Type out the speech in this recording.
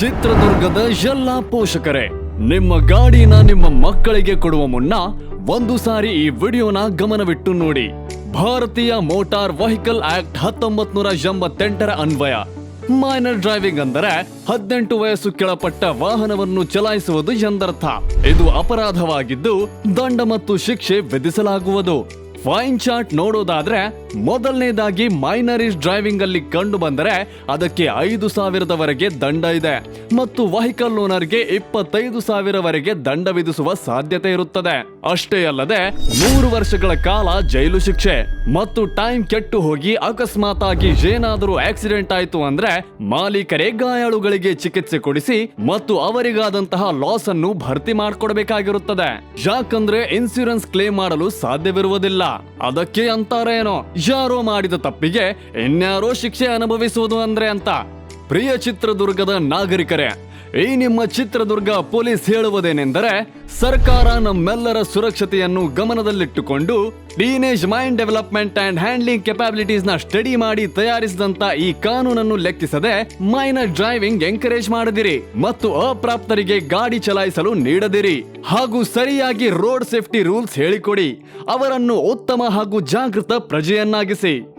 ಚಿತ್ರದುರ್ಗದ ಎಲ್ಲ ಪೋಷಕರೇ, ನಿಮ್ಮ ಗಾಡಿನ ನಿಮ್ಮ ಮಕ್ಕಳಿಗೆ ಕೊಡುವ ಮುನ್ನ ಒಂದು ಸಾರಿ ಈ ವಿಡಿಯೋನ ಗಮನವಿಟ್ಟು ನೋಡಿ. ಭಾರತೀಯ ಮೋಟಾರ್ ವೆಹಿಕಲ್ ಆಕ್ಟ್ ಹತ್ತೊಂಬತ್ ನೂರ ಎಂಬತ್ತೆಂಟರ ಅನ್ವಯ. ಮೈನರ್ ಡ್ರೈವಿಂಗ್ ಅಂದರೆ ಹದಿನೆಂಟು ವಯಸ್ಸು ಕೆಳಪಟ್ಟ ವಾಹನವನ್ನು ಚಲಾಯಿಸುವುದು ಎಂದರ್ಥ. ಇದು ಅಪರಾಧವಾಗಿದ್ದು, ದಂಡ ಮತ್ತು ಶಿಕ್ಷೆ ವಿಧಿಸಲಾಗುವುದು. ಫೈನ್ ಚಾರ್ಟ್ ನೋಡೋದಾದ್ರೆ ಮೊದಲನೇದಾಗಿ ಮೈನರೀಸ್ ಡ್ರೈವಿಂಗ್ ಅಲ್ಲಿ ಕಂಡು ಬಂದರೆ ಅದಕ್ಕೆ ಐದು ಸಾವಿರದವರೆಗೆ ದಂಡ ಇದೆ. ಮತ್ತು ವೆಹಿಕಲ್ ಓನರ್ಗೆ ಇಪ್ಪತ್ತೈದು ಸಾವಿರವರೆಗೆ ದಂಡ ವಿಧಿಸುವ ಸಾಧ್ಯತೆ ಇರುತ್ತದೆ. ಅಷ್ಟೇ ಅಲ್ಲದೆ, ಮೂರು ವರ್ಷಗಳ ಕಾಲ ಜೈಲು ಶಿಕ್ಷೆ. ಮತ್ತು ಟೈಮ್ ಕೆಟ್ಟು ಹೋಗಿ ಅಕಸ್ಮಾತ್ ಆಗಿ ಏನಾದರೂ ಆಕ್ಸಿಡೆಂಟ್ ಆಯ್ತು ಅಂದ್ರೆ ಮಾಲೀಕರೇ ಗಾಯಾಳುಗಳಿಗೆ ಚಿಕಿತ್ಸೆ ಕೊಡಿಸಿ ಮತ್ತು ಅವರಿಗಾದಂತಹ ಲಾಸ್ ಅನ್ನು ಭರ್ತಿ ಮಾಡ್ಕೊಡ್ಬೇಕಾಗಿರುತ್ತದೆ. ಯಾಕಂದ್ರೆ ಇನ್ಸೂರೆನ್ಸ್ ಕ್ಲೇಮ್ ಮಾಡಲು ಸಾಧ್ಯವಿರುವುದಿಲ್ಲ. ಅದಕ್ಕೆ ಅಂತಾರೇನೋ? ಯಾರೋ ಮಾಡಿದ ತಪ್ಪಿಗೆ ಇನ್ಯಾರೋ ಶಿಕ್ಷೆ ಅನುಭವಿಸುವುದು ಅಂದ್ರೆ ಅಂತ. ಪ್ರಿಯ ಚಿತ್ರದುರ್ಗದ ನಾಗರಿಕರೇ ಈ ನಿಮ್ಮ ಚಿತ್ರದುರ್ಗ ಪೊಲೀಸ್ ಹೇಳುವುದೇನೆಂದರೆ ಸರ್ಕಾರ ನಮ್ಮೆಲ್ಲರ ಸುರಕ್ಷತೆಯನ್ನು ಗಮನದಲ್ಲಿಟ್ಟುಕೊಂಡು teenage mind development and handling ಕೆಪಾಬಿಲಿಟೀಸ್ನ study ಮಾಡಿ ತಯಾರಿಸಿದಂತ ಈ ಕಾನೂನನ್ನು ಲೆಕ್ಕಿಸದೆ ಮೈನರ್ ಡ್ರೈವಿಂಗ್ ಎಂಕರೇಜ್ ಮಾಡದಿರಿ ಮತ್ತು ಅಪ್ರಾಪ್ತರಿಗೆ ಗಾಡಿ ಚಲಾಯಿಸಲು ನೀಡದಿರಿ. ಹಾಗೂ ಸರಿಯಾಗಿ ರೋಡ್ ಸೇಫ್ಟಿ ರೂಲ್ಸ್ ಹೇಳಿಕೊಡಿ. ಅವರನ್ನು ಉತ್ತಮ ಹಾಗೂ ಜಾಗೃತ ಪ್ರಜೆಯನ್ನಾಗಿಸಿ.